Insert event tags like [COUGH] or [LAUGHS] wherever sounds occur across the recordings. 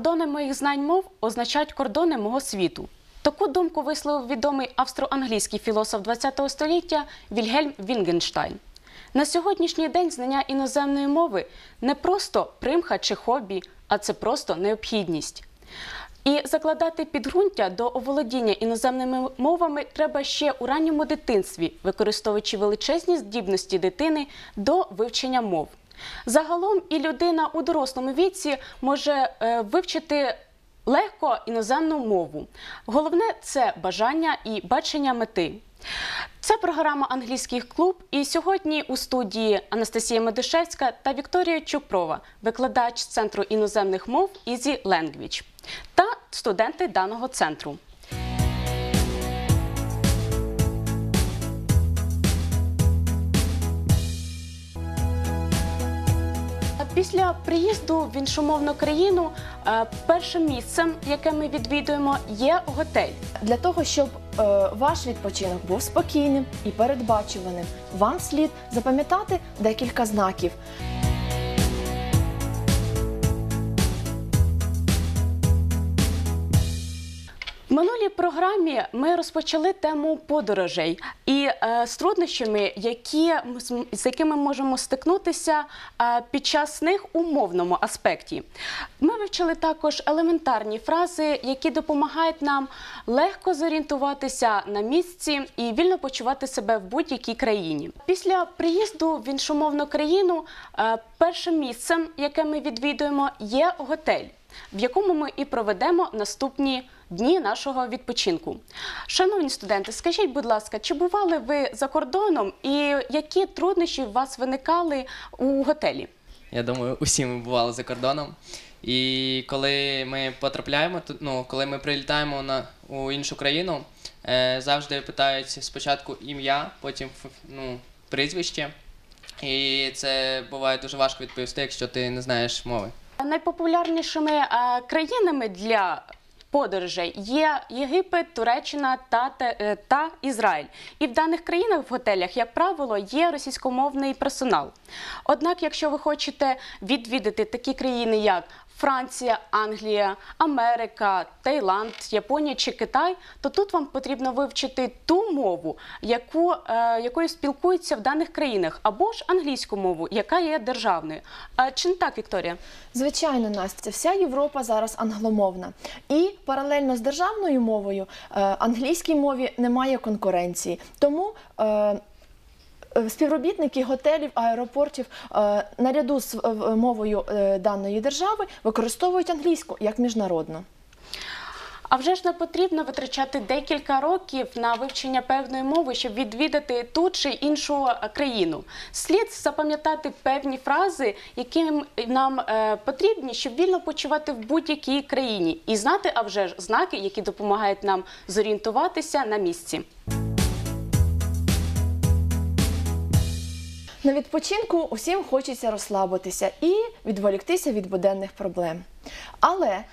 Кордони моїх знань мов означають кордони мого світу. Таку думку висловив відомий австро-англійський філософ ХХ століття Вільгельм Вінгенштайн. На сьогоднішній день знання іноземної мови не просто примха чи хобі, а це просто необхідність. І закладати підґрунтя до оволодіння іноземними мовами треба ще у ранньому дитинстві, використовуючи величезні здібності дитини до вивчення мов. Загалом і людина у дорослому віці може е, вивчити легко іноземну мову. Головне це бажання і бачення мети. Це програма Англійський клуб. І сьогодні у студії Анастасія Медишевська та Вікторія Чупрова, викладач Центру іноземних мов Easy Language та студенти даного центру. Після приїзду в іншомовну країну е, першим місцем, яке ми відвідуємо, є готель. Для того, щоб е, ваш відпочинок був спокійним і передбачуваним, вам слід запам'ятати декілька знаків. В минулій програмі ми розпочали тему подорожей і е, з труднощами, які з якими можемо стикнутися е, під час них у мовному аспекті. Ми вивчили також елементарні фрази, які допомагають нам легко зорієнтуватися на місці і вільно почувати себе в будь-якій країні. Після приїзду в іншомовну країну е, першим місцем, яке ми відвідуємо, є готель в якому ми і проведемо наступні дні нашого відпочинку. Шановні студенти, скажіть, будь ласка, чи бували ви за кордоном і які труднощі у вас виникали у готелі? Я думаю, усі ми бували за кордоном. І коли ми потрапляємо, ну, коли ми прилітаємо на, у іншу країну, е, завжди питають спочатку ім'я, потім ну, прізвище. І це буває дуже важко відповісти, якщо ти не знаєш мови. Найпопулярнішими е, країнами для подорожей є Єгипет, Туреччина та, е, та Ізраїль. І в даних країнах в готелях, як правило, є російськомовний персонал. Однак, якщо ви хочете відвідати такі країни, як Франція, Англія, Америка, Таїланд, Японія чи Китай, то тут вам потрібно вивчити ту мову, яку, е, якою спілкуються в даних країнах, або ж англійську мову, яка є державною. А чи не так, Вікторія? Звичайно, Настя, вся Європа зараз англомовна. І паралельно з державною мовою е, англійській мові немає конкуренції. Тому е, е, співробітники готелів, аеропортів е, наряду з е, мовою е, даної держави використовують англійську як міжнародну. А вже ж не потрібно витрачати декілька років на вивчення певної мови, щоб відвідати ту чи іншу е, країну. Слід запам'ятати певні фрази, які нам е, потрібні, щоб вільно почувати в будь-якій країні, і знати, а вже ж знаки, які допомагають нам зорієнтуватися на місці. На відпочинку усім хочеться розслабитися і відволіктися від буденних проблем. Але е,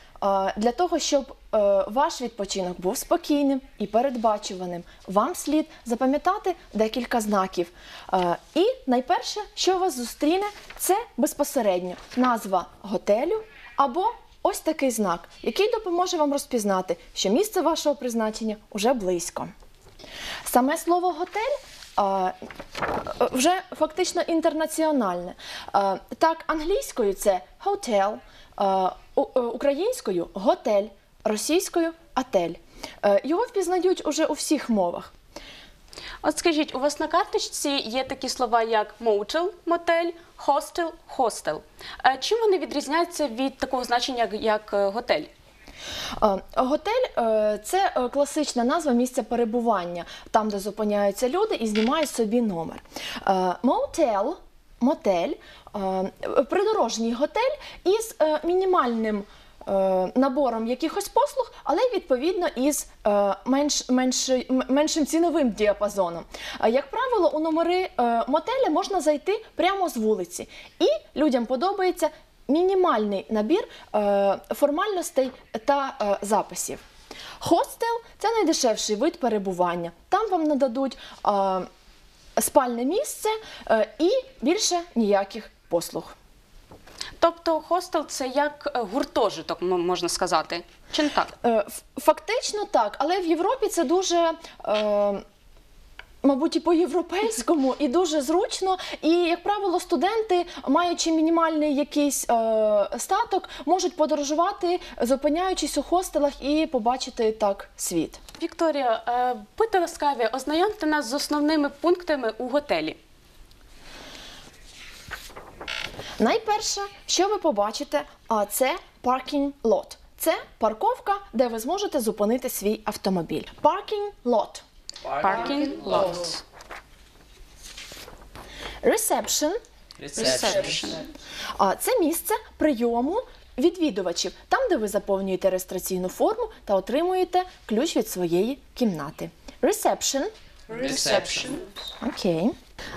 для того, щоб е, ваш відпочинок був спокійним і передбачуваним, вам слід запам'ятати декілька знаків. Е, і найперше, що вас зустріне, це безпосередньо назва готелю або ось такий знак, який допоможе вам розпізнати, що місце вашого призначення уже близько. Саме слово готель вже фактично інтернаціональне. Так, англійською це hotel, е, українською готель, російською отель. Е, Його впізнають уже у всіх мовах. От скажіть, у вас на карточці є такі слова, як motel, мотель, hostel, hostel. Е, Чим вони відрізняються від такого значення, як- готель? Е, Готель е, це е, класична назва місця перебування, там, де зупиняються люди і знімають собі номер. Мотел, мотель, придорожній готель із мінімальним. Набором якихось послуг, але відповідно із менш, менш, меншим ціновим діапазоном. Як правило, у номери мотеля можна зайти прямо з вулиці, і людям подобається мінімальний набір е, формальностей та е, записів. Хостел це найдешевший вид перебування. Там вам нададуть е, спальне місце і більше ніяких послуг. Тобто хостел це як гуртожиток, можна сказати. Чи не так? Фактично так, але в Європі це дуже. Мабуть, і по-європейському, і дуже зручно. І, як правило, студенти, маючи мінімальний якийсь е, статок, можуть подорожувати, зупиняючись у хостелах і побачити так світ. Вікторія, е, будьте ласкаві, ознайомте нас з основними пунктами у готелі. Найперше, що ви побачите, а це parking lot. Це парковка, де ви зможете зупинити свій автомобіль. Parking lot. Parking lot. Reception Reception. А це місце прийому відвідувачів, там, де ви заповнюєте реєстраційну форму та отримуєте ключ від своєї кімнати. Reception. Reception. Окей.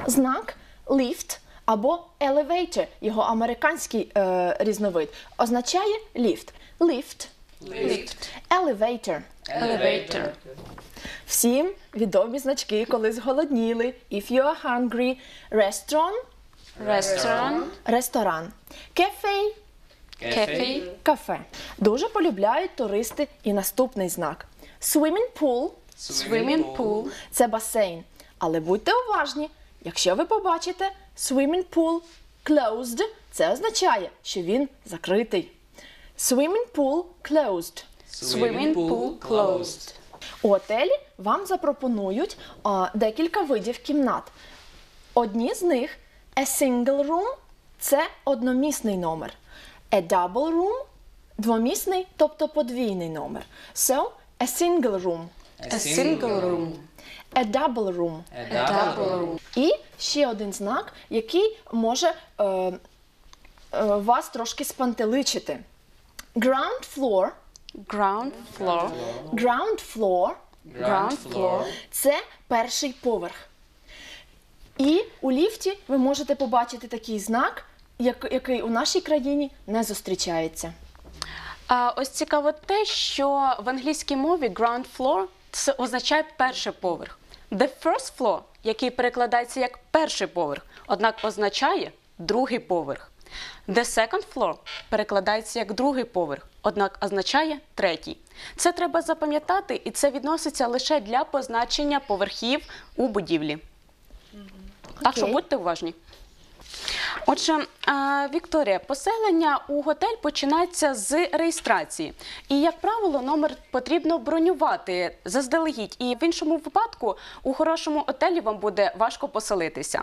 Знак lift або elevator, його американський е, різновид, означає ліфт. Lift. Lift. Elevator. Elevator. Всім відомі значки, коли зголодніли. If you are hungry. Restaurant. Restaurant. Ресторан. Cafe. Cafe. Кафе. Дуже полюбляють туристи і наступний знак. Swimming pool Swimming pool. – це басейн. Але будьте уважні, якщо ви побачите swimming pool closed, це означає, що він закритий. Swimming pool closed. Swimming pool closed. У готелі вам запропонують а, декілька видів кімнат. Одні з них a single room – це одномісний номер. A double room – двомісний, тобто подвійний номер. So, a single room, A single room. a double room. A double room. І ще один знак, який може е, е, вас трошки спантеличити. Ground floor, Ground floor. ground floor Ground floor. це перший поверх. І у ліфті ви можете побачити такий знак, як- який у нашій країні не зустрічається. А ось цікаво те, що в англійській мові ground floor це означає перший поверх. The first floor, який перекладається як перший поверх, однак означає другий поверх. The second floor перекладається як другий поверх, однак означає третій. Це треба запам'ятати, і це відноситься лише для позначення поверхів у будівлі. Так що будьте уважні. Отже, Вікторія, поселення у готель починається з реєстрації. І, як правило, номер потрібно бронювати заздалегідь. І в іншому випадку у хорошому готелі вам буде важко поселитися.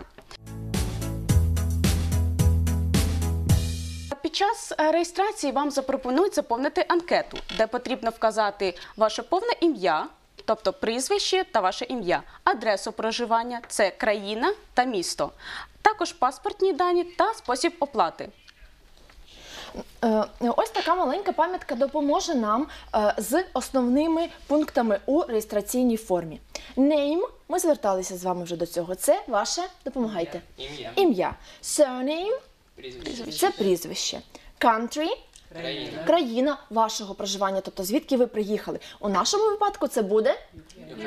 Під час е, реєстрації вам запропонують заповнити анкету, де потрібно вказати ваше повне ім'я, тобто прізвище та ваше ім'я, адресу проживання це країна та місто, також паспортні дані та спосіб оплати. Е, Ось така маленька пам'ятка допоможе нам е, з основними пунктами у реєстраційній формі. Name, ми зверталися з вами вже до цього. Це ваше допомагайте. Ім'я. Ім'я. Surname Прізвище. це прізвище. Country Країна. країна вашого проживання, тобто звідки ви приїхали. У нашому випадку це буде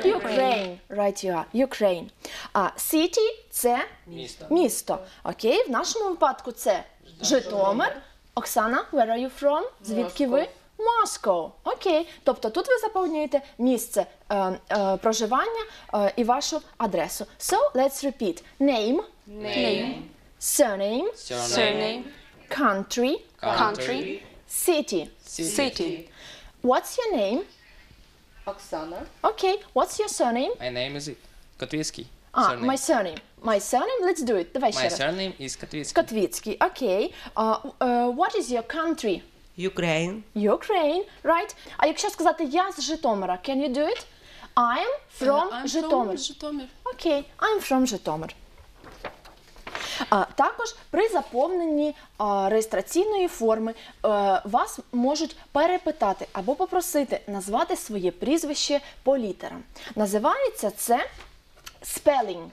Ukraine. Right you are. Ukraine. А city – це Місто. місто. Окей, в нашому випадку це Житомир. Оксана, where are you from? Звідки ви? Moscow. Окей. Тобто тут ви заповнюєте місце е, е, проживання е, і вашу адресу. So, let's repeat. Name, Name, surname, surname, country, country, city. city. What's your name? Оксана. Okay, what's your surname? My name is Котвіцький. А, Surname. my surname. My surname, let's do it. Давай ще My раз. surname is Котвіцький. Котвіцький, окей. Uh, uh, what is your country? Ukraine. Ukraine, right? А якщо сказати я з Житомира, can you do it? I'm from Житомир. Житомир. Окей, I'm from Житомир. Також при заповненні реєстраційної форми е, вас можуть перепитати або попросити назвати своє прізвище по літерам. Називається це spelling.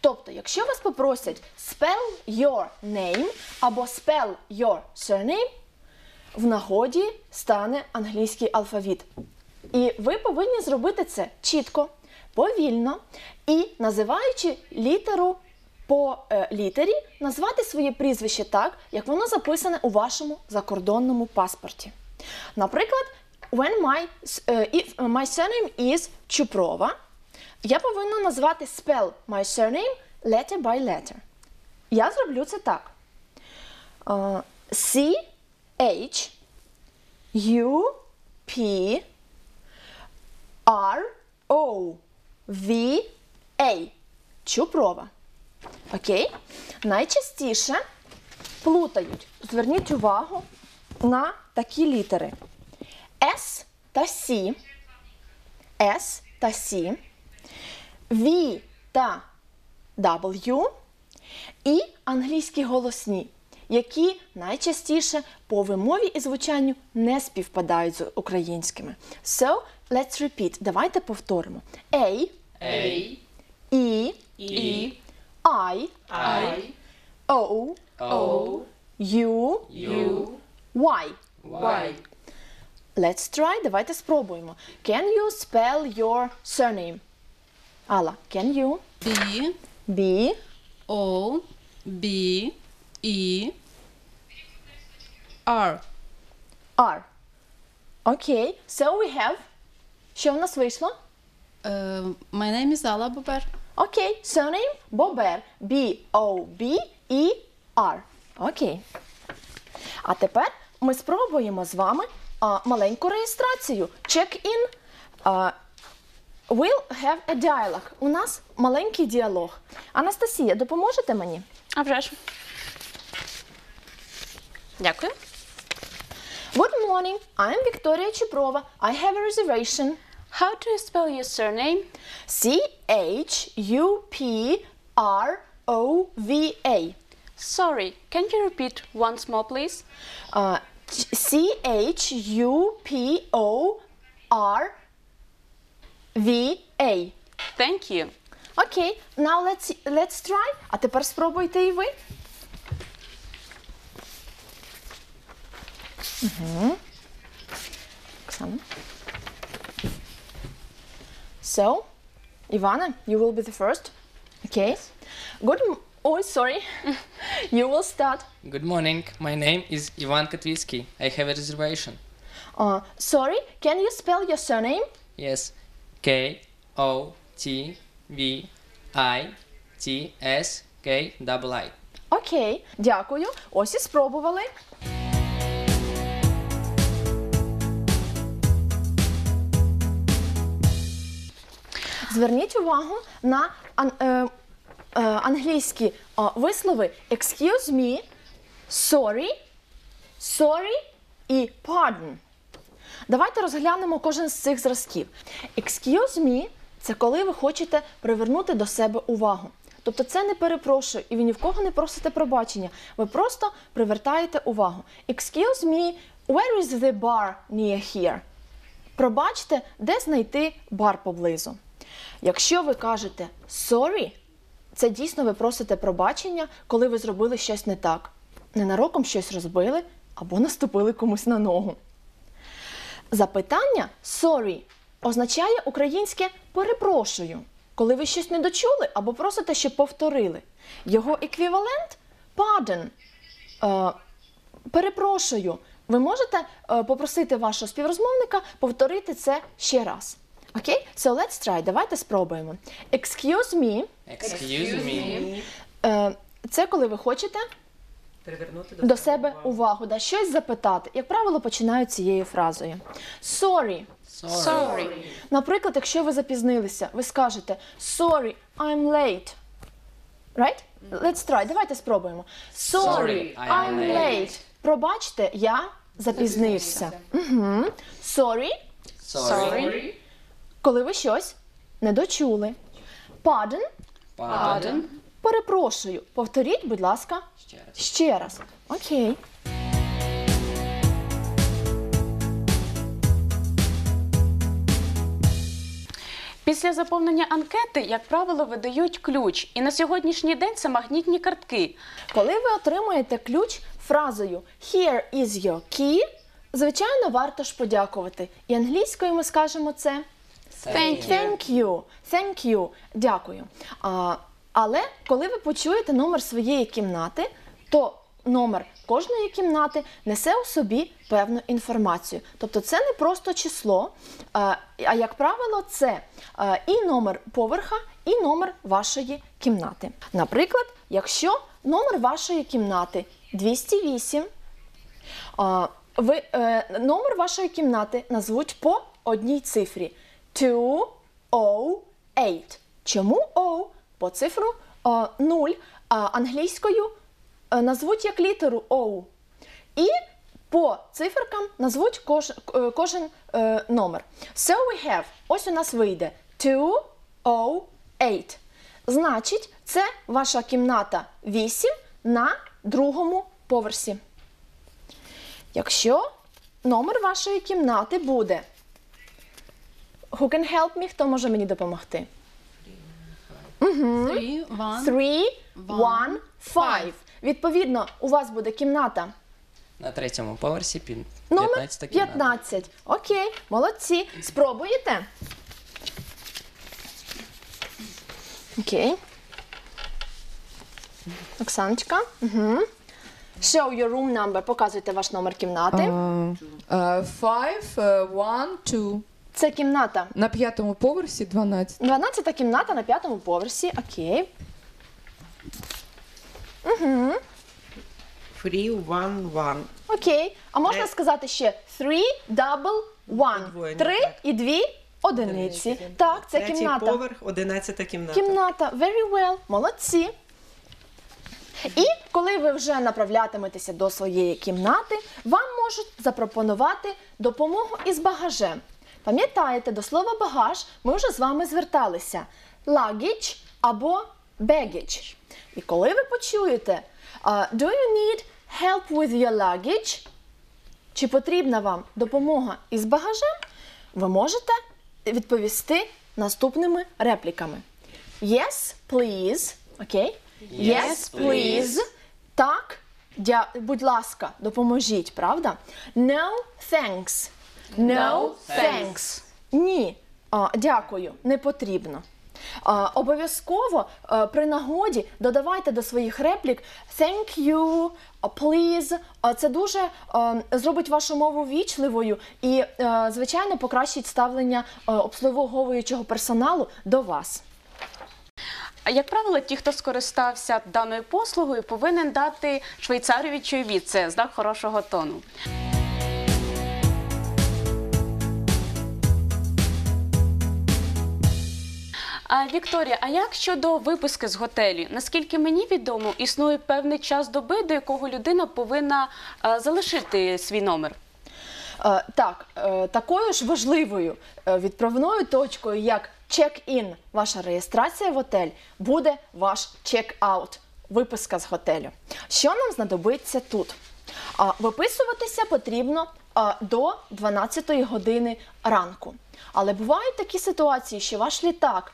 Тобто, якщо вас попросять spell your name або spell your surname, в нагоді стане англійський алфавіт. І ви повинні зробити це чітко, повільно і називаючи літеру по е, літері назвати своє прізвище так, як воно записане у вашому закордонному паспорті. Наприклад, when my, е, if my surname is Чупрова, я повинна назвати spell my surname letter by letter. Я зроблю це так. Е, C H U P R O V A. Чупрова. Окей? Найчастіше плутають. Зверніть увагу на такі літери. S та C. S та C. V та W. І англійські голосні, які найчастіше по вимові і звучанню не співпадають з українськими. So, let's repeat. Давайте повторимо. A, A, E, E, I, I, O, O, U, U, Y. Y. Let's try. Давайте спробуємо. Can you spell your surname? Алла, can you? B B, O B E R. R. Окей. So we have. Що в нас вийшло? Uh, my name is Ala Buber. Окей, surname Бобер. B-O-B-E-R. Окей. А тепер ми спробуємо з вами а, маленьку реєстрацію. Check-in. We'll have a dialogue. У нас маленький діалог. Анастасія, допоможете мені? А вже ж. Дякую. Good morning. I'm Victoria Чупрова. I have a reservation. How do you spell your surname? C-H-U-P-R-O-V-A. Sorry, can you repeat once more, please? Uh, C H U P O R V A. Thank you. Окей, now let's let's try. А тепер спробуйте і ви. Угу. So, Ivana, you will be the first. Okay. Good. m- Oh, sorry. [LAUGHS] you will start. Good morning. My name is Ivan Katvitsky. I have a reservation. Uh, sorry, can you spell your surname? Yes. K O T V I T S K double I. Окей, дякую. Ось і спробували. Зверніть увагу на ан- е, е, англійські е, вислови excuse me, sorry, sorry і pardon. Давайте розглянемо кожен з цих зразків. Excuse me – це коли ви хочете привернути до себе увагу. Тобто це не перепрошую, і ви ні в кого не просите пробачення. Ви просто привертаєте увагу. Excuse me, where is the bar near here? Пробачте, де знайти бар поблизу. Якщо ви кажете sorry, це дійсно ви просите пробачення, коли ви зробили щось не так. Ненароком щось розбили або наступили комусь на ногу. Запитання sorry означає українське перепрошую, коли ви щось не дочули або просите, щоб повторили. Його еквівалент pardon. Е, перепрошую. Ви можете е, попросити вашого співрозмовника повторити це ще раз. Окей? So let's try. Давайте спробуємо. Excuse me. Excuse me. Е, це коли ви хочете Привернути до себе увагу, да, щось запитати. Як правило, починають цією фразою. Sorry. Sorry. Наприклад, якщо ви запізнилися, ви скажете Sorry, I'm late. Right? Let's try. Давайте спробуємо. Sorry, Sorry, I'm I'm late. Пробачте, я запізнився. Угу. Sorry, Sorry. Коли ви щось не дочули. Pardon, Pardon. перепрошую. Повторіть, будь ласка, Ще раз. ще раз. Окей. Після заповнення анкети, як правило, видають ключ. І на сьогоднішній день це магнітні картки. Коли ви отримуєте ключ фразою Here is your key, звичайно, варто ж подякувати. І англійською ми скажемо це Thank you. Thank you. Thank you. Дякую. А, Але коли ви почуєте номер своєї кімнати, то номер кожної кімнати несе у собі певну інформацію. Тобто це не просто число, а, а як правило, це а, і номер поверха, і номер вашої кімнати. Наприклад, якщо номер вашої кімнати 208, а, ви, е, номер вашої кімнати назвуть по одній цифрі 208. Чому O? По цифру е, 0, а англійською е, назвуть як літеру O. І по циферкам назвуть кож, е, кожен е, номер. So we have, ось у нас вийде 208. Значить, це ваша кімната 8 на другому поверсі. Якщо номер вашої кімнати буде. Who can help me? Хто може мені допомогти? Three, one. 3, 1, One, 5. Відповідно, у вас буде кімната На третьому поверсі пін- номер 15 кімната. 15. Окей, молодці. Спробуєте? Окей. Оксаночка. Угу. Show your room number. Показуйте ваш номер кімнати. Uh, uh, five, uh, one, two. Це кімната. На п'ятому поверсі 12. 12 кімната на п'ятому поверсі. Окей. Three, one, one. Окей. А можна Три. сказати ще three, double, one. Подвоєння, Три так. і дві одиниці. Так, це Третій кімната. поверх, одинадцята кімната. Кімната. Very well. Молодці. І коли ви вже направлятиметеся до своєї кімнати, вам можуть запропонувати допомогу із багажем. Пам'ятаєте, до слова багаж ми вже з вами зверталися: luggage або baggage. І коли ви почуєте Do you need help with your luggage? Чи потрібна вам допомога із багажем? Ви можете відповісти наступними репліками. Yes, please. Окей? Yes, please. Так, будь ласка, допоможіть, правда? No, thanks. No, thanks. Ні. А, дякую, не потрібно. А, обов'язково а, при нагоді додавайте до своїх реплік thank you, а, please. А, Це дуже а, зробить вашу мову вічливою і, а, звичайно, покращить ставлення а, обслуговуючого персоналу до вас. А як правило, ті, хто скористався даною послугою, повинен дати швейцарові чайові. Це знак хорошого тону. А Вікторія, а як щодо виписки з готелю? Наскільки мені відомо, існує певний час доби, до якого людина повинна е, залишити свій номер. Так, е, такою ж важливою е, відправною точкою, як чек-ін, ваша реєстрація в готель, буде ваш чек-аут, виписка з готелю. Що нам знадобиться тут? А, Виписуватися потрібно а, до 12 години ранку. Але бувають такі ситуації, що ваш літак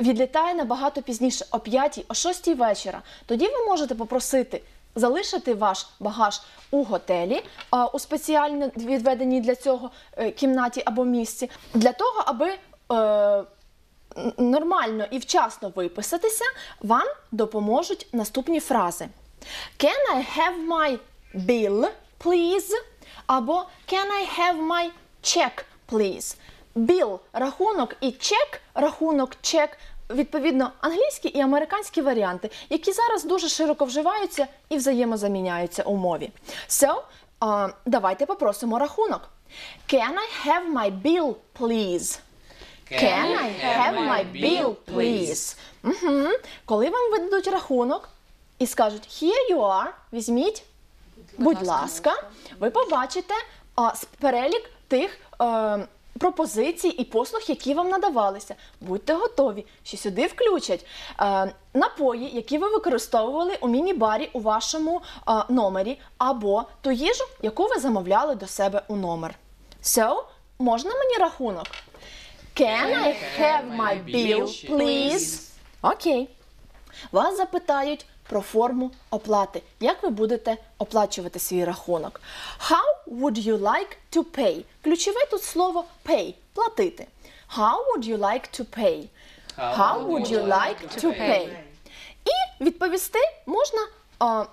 відлітає набагато пізніше, о 5, о 6 вечора. Тоді ви можете попросити залишити ваш багаж у готелі у спеціально відведеній для цього е, кімнаті або місці, для того, аби е, нормально і вчасно виписатися, вам допоможуть наступні фрази. Can I have my bill, please? Або Can I have my check, please? Bill – рахунок і чек, рахунок, чек відповідно англійські і американські варіанти, які зараз дуже широко вживаються і взаємозаміняються у мові. So, а, давайте попросимо рахунок. Can I have my bill, please? Can I have my bill, please? Угу. Коли вам видадуть рахунок і скажуть Here you are, візьміть, будь ласка, ви побачите а, перелік тих е, пропозицій і послуг, які вам надавалися. Будьте готові, що сюди включать е, напої, які ви використовували у міні-барі у вашому е, номері, або ту їжу, яку ви замовляли до себе у номер. So, можна мені рахунок? Can I have my bill, please? Окей. Вас запитають про форму оплати. Як ви будете оплачувати свій рахунок? How would you like to pay? Ключове тут слово pay платити. How would you like to pay? How would you like to pay? І відповісти можна а,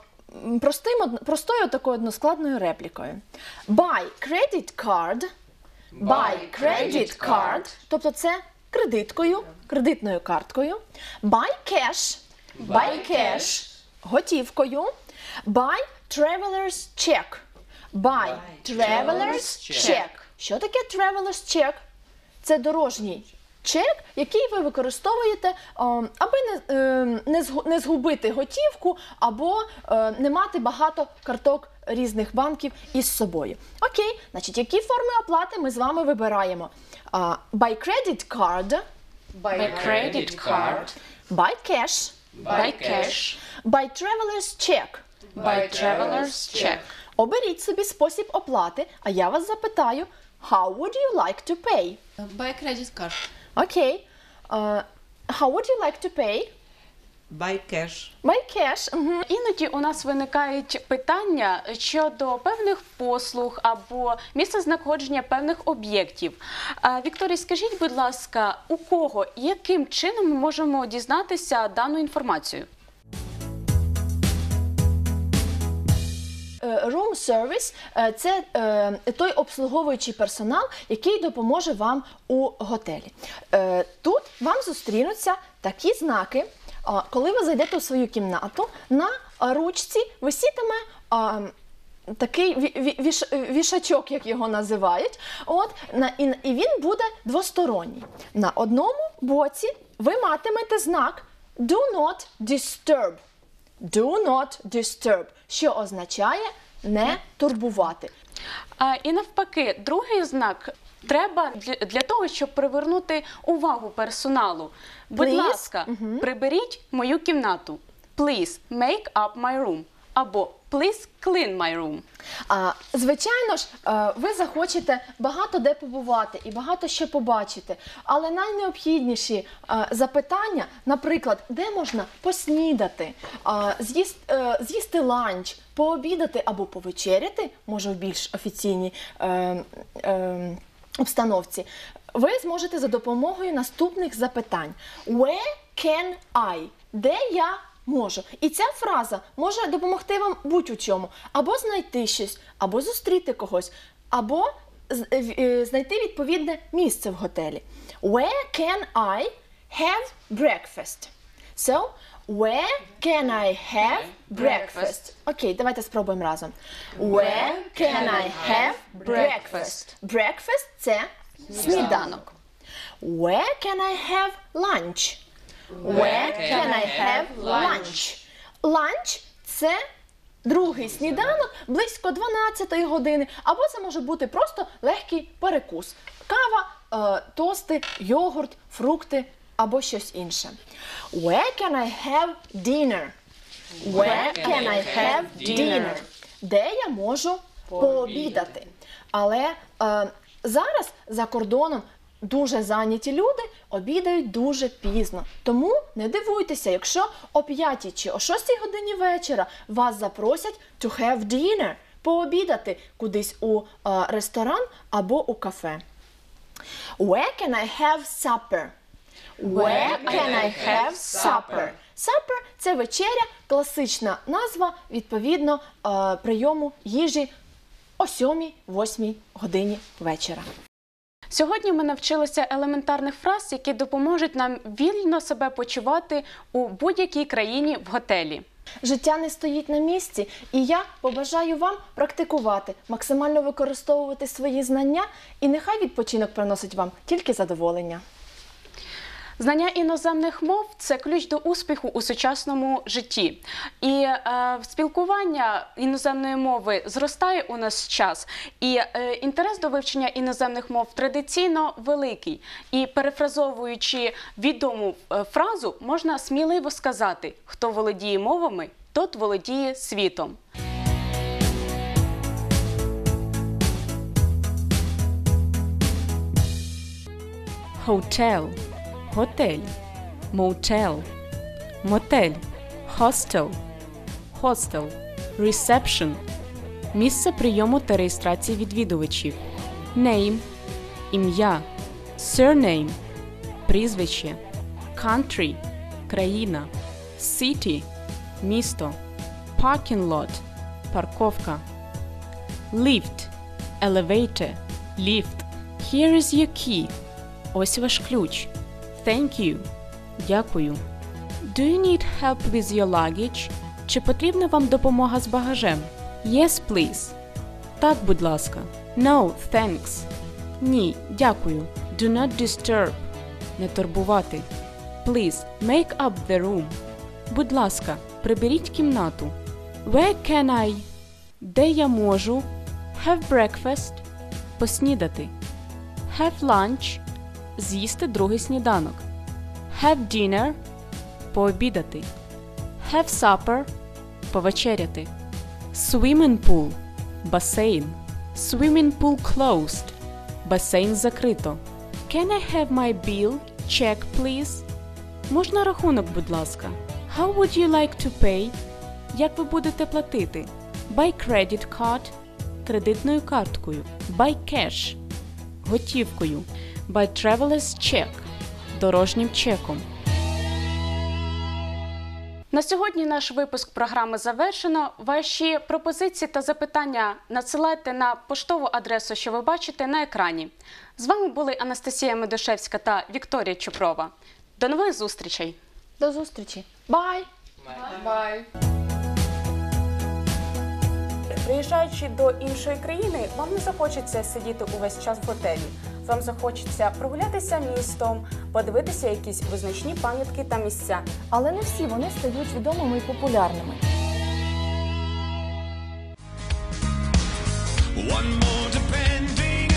простим, простою такою односкладною реплікою. By credit card, by credit card, тобто це кредиткою, кредитною карткою, by cash, by cash, готівкою, by traveler's check, by traveler's check. Що таке traveler's check? Це дорожній чек, який ви використовуєте, о, аби не, е, не, згу- не згубити готівку або е, не мати багато карток різних банків із собою. Окей, значить, які форми оплати ми з вами вибираємо? By credit card, By credit card, by cash, by cash, by traveler's check. by traveler's check. Оберіть собі спосіб оплати, а я вас запитаю, how would you like to pay? By credit card. Окей. Е, how would you like to pay? Cash. Мгм. Іноді у нас виникають питання щодо певних послуг або місця знаходження певних об'єктів. А, Вікторія, скажіть, будь ласка, у кого і яким чином ми можемо дізнатися дану інформацію? Е, Room service е, це е, той обслуговуючий персонал, який допоможе вам у готелі. Е, Тут вам зустрінуться такі знаки. Коли ви зайдете у свою кімнату, на ручці висітиме такий ві- ві- віш- вішачок, як його називають. От, і, і він буде двосторонній. На одному боці ви матимете знак Do not disturb. Do not disturb, що означає не турбувати. А, І навпаки, другий знак треба для, того, щоб привернути увагу персоналу. Будь Please. ласка, приберіть мою кімнату. Please make up my room. Або please clean my room. А, звичайно ж, е, ви захочете багато де побувати і багато що побачити. Але найнеобхідніші е, запитання, наприклад, де можна поснідати, з'їсти, е, з'їсти ланч, пообідати або повечеряти, може в більш офіційній е, е, обстановці, ви зможете за допомогою наступних запитань: Where can I? Де я можу? І ця фраза може допомогти вам будь у чому, або знайти щось, або зустріти когось, або е, е, знайти відповідне місце в готелі. Where can I have breakfast? So, where can I have breakfast? Окей, давайте спробуємо разом. Where can I have breakfast? Breakfast – це сніданок. Where can I have lunch? Where can I have lunch? Lunch – це другий сніданок близько 12 години, або це може бути просто легкий перекус. Кава, е, тости, йогурт, фрукти або щось інше. Where can I have dinner? Where can I have dinner? Де я можу пообідати? Але е, зараз за кордоном дуже зайняті люди обідають дуже пізно. Тому не дивуйтеся, якщо о 5 чи о 6 годині вечора вас запросять to have dinner, пообідати кудись у е, ресторан або у кафе. Where can I have supper? Where can I have supper? Supper – це вечеря, класична назва відповідно е, прийому їжі о 7-8 годині вечора. Сьогодні ми навчилися елементарних фраз, які допоможуть нам вільно себе почувати у будь-якій країні в готелі. Життя не стоїть на місці, і я побажаю вам практикувати, максимально використовувати свої знання, і нехай відпочинок приносить вам тільки задоволення. Знання іноземних мов це ключ до успіху у сучасному житті. І е, спілкування іноземної мови зростає у нас час, і е, інтерес до вивчення іноземних мов традиційно великий. І перефразовуючи відому е, фразу, можна сміливо сказати: хто володіє мовами, тот володіє світом. Hotel – готель, motel – мотель, hostel – hostel, reception – місце прийому та реєстрації відвідувачів, name – ім'я, surname – прізвище, country – країна, city – місто, parking lot – парковка, lift – elevator – ліфт. Here is your key. Ось ваш ключ. Thank you. Дякую. Do you need help with your luggage? Чи потрібна вам допомога з багажем? Yes, please. Так, будь ласка. No, thanks. Ні, дякую. Do not disturb. Не турбувати. Please, make up the room. Будь ласка, приберіть кімнату. Where can I? Де я можу? Have breakfast. Поснідати. Have lunch. З'їсти другий сніданок. Have dinner. Пообідати. Have supper. Повечеряти. Swimming pool. Басейн. Swimming pool closed. Басейн закрито. Can I have my bill? Check, please. Можна рахунок, будь ласка. How would you like to pay? Як ви будете платити? By credit card. Кредитною карткою. By cash. Готівкою. By traveler's check. Дорожнім чеком. На сьогодні наш випуск програми завершено. Ваші пропозиції та запитання надсилайте на поштову адресу, що ви бачите на екрані. З вами були Анастасія Медошевська та Вікторія Чупрова. До нових зустрічей! До зустрічі. Бай! Bye. Приїжджаючи до іншої країни, вам не захочеться сидіти увесь час в готелі. Вам захочеться прогулятися містом, подивитися якісь визначні пам'ятки та місця. Але не всі вони стають відомими і популярними. One more depending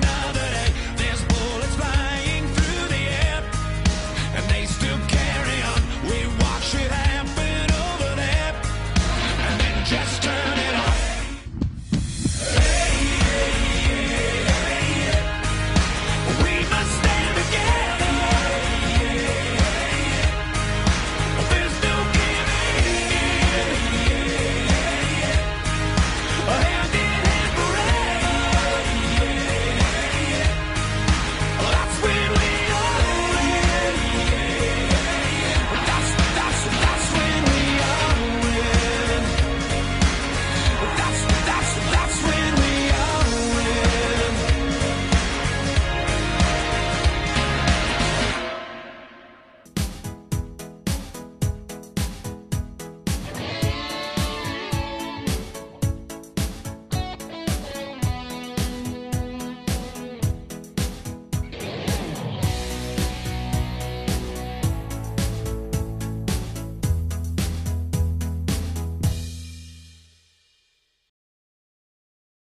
a